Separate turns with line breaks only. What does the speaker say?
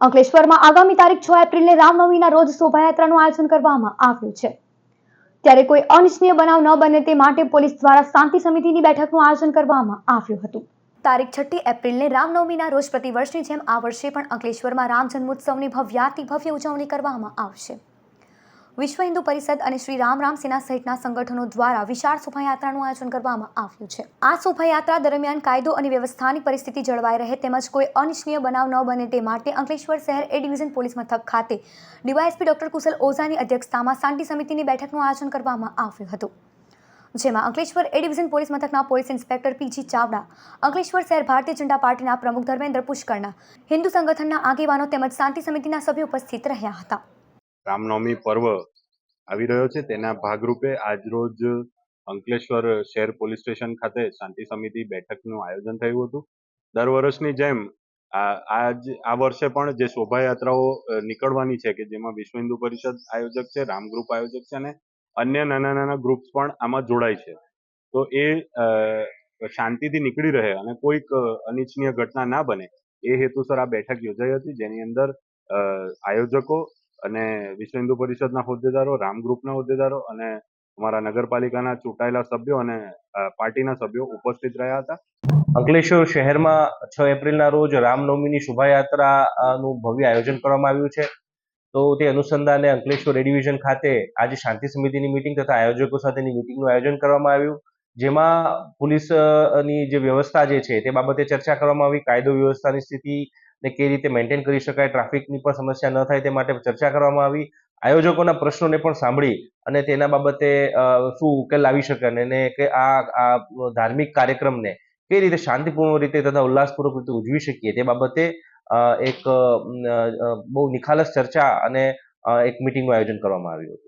અંકલેશ્વરમાં આગામી તારીખ છ એપ્રિલને રામનવમીના રોજ શોભાયાત્રાનું આયોજન કરવામાં આવ્યું છે. ત્યારે કોઈ અનિચ્છનીય બનાવ ન બને તે માટે પોલીસ દ્વારા શાંતિ સમિતિની બેઠકનું આયોજન કરવામાં આવ્યું હતું. તારીખ છઠ્ઠી એપ્રિલને રામનવમીના રોજ પ્રતિવર્ષની જેમ આ વર્ષે પણ અંકલેશ્વરમાં રામ જન્મોત્સવની ભવ્યાતિ ભવ્ય ઉજવણી કરવામાં આવશે. વિશ્વ હિન્દુ પરિષદ અને શ્રી રામ રામ સેના સહિતના સંગઠનો દ્વારા વિશાળ શોભાયાત્રાનું આયોજન કરવામાં આવ્યું છે. આ શોભાયાત્રા દરમિયાન કાયદો અને વ્યવસ્થાની પરિસ્થિતિ જળવાઈ રહે તેમજ કોઈ અનિચ્છનીય બનાવ ન બને તે માટે અંકલેશ્વર શહેર એ ડિવિઝન પોલીસ મથક ખાતે ડીવાયએસપી ડોક્ટર કુશલ ઓઝાની અધ્યક્ષતામાં શાંતિ સમિતિની બેઠકનું આયોજન કરવામાં આવ્યું હતું. જેમાં અંકલેશ્વર એ ડિવિઝન પોલીસ મથકના police inspector PG Chavda, Ankleshwar શહેર ભારતીય જનતા પાર્ટીના પ્રમુખ ધર્મેન્દ્ર પુષ્કરના, હિન્દુ સંગઠનના આગેવાનો તેમજ શાંતિ સમિતિના સભ્યો ઉપસ્થિત રહ્યા હતા.
રામનવમી પર્વ આવી રહ્યો છે. તેના ભાગરૂપે આજરોજ અંકલેશ્વર શહેર પોલીસ સ્ટેશન ખાતે શાંતિ સમિતિ બેઠકનું આયોજન થયું હતું. દર વર્ષની જેમ આજ, આ વર્ષે પણ જે શોભાયાત્રાઓ નીકળવાની છે કે જેમાં વિશ્વ હિન્દુ પરિષદ આયોજક છે, રામ ગ્રુપ આયોજક છે અને અન્ય નાના નાના ગ્રુપ્સ પણ આમાં જોડાય છે. તો એ શાંતિથી નીકળી રહે અને કોઈક અનિચ્છનીય ઘટના ના બને એ હેતુસર આ બેઠક યોજાઈ હતી. જેની અંદર આયોજકો અને વિશ્વ હિન્દુ પરિષદના હોદ્દેદારો, રામ ગ્રુપના હોદ્દેદારો અને અમારા નગરપાલિકાના ચૂંટાયેલા સભ્યો અને પાર્ટીના સભ્યો ઉપસ્થિત રહ્યા હતા.
અંકલેશ્વર શહેરમાં છ એપ્રિલના રોજ રામનવમીની શોભાયાત્રાનું ભવ્ય આયોજન કરવામાં આવ્યું છે. તો તે અનુસંધાને અંકલેશ્વર એ ડિવિઝન ખાતે આજે શાંતિ સમિતિની મિટિંગ તથા આયોજકો સાથેની મિટિંગનું આયોજન કરવામાં આવ્યું. જેમાં પોલીસની જે વ્યવસ્થા જે છે તે બાબતે ચર્ચા કરવામાં આવી. કાયદો વ્યવસ્થાની સ્થિતિ ને કઈ રીતે મેન્ટેન કરી શકાય ટ્રાફિકની પણ સમસ્યા ન થાય તે માટે ચર્ચા કરવામાં આવી. આયોજકોના પ્રશ્નોને પણ સાંભળી અને તેના બાબતે શું ઉકેલ લાવી શકે અને કે આ આ ધાર્મિક કાર્યક્રમને કઈ રીતે શાંતિપૂર્ણ રીતે તથા ઉલ્લાસપૂર્વક રીતે ઉજવી શકીએ તે બાબતે એક બહુ નિખાલસ ચર્ચા અને એક મિટિંગનું આયોજન કરવામાં આવ્યું હતું.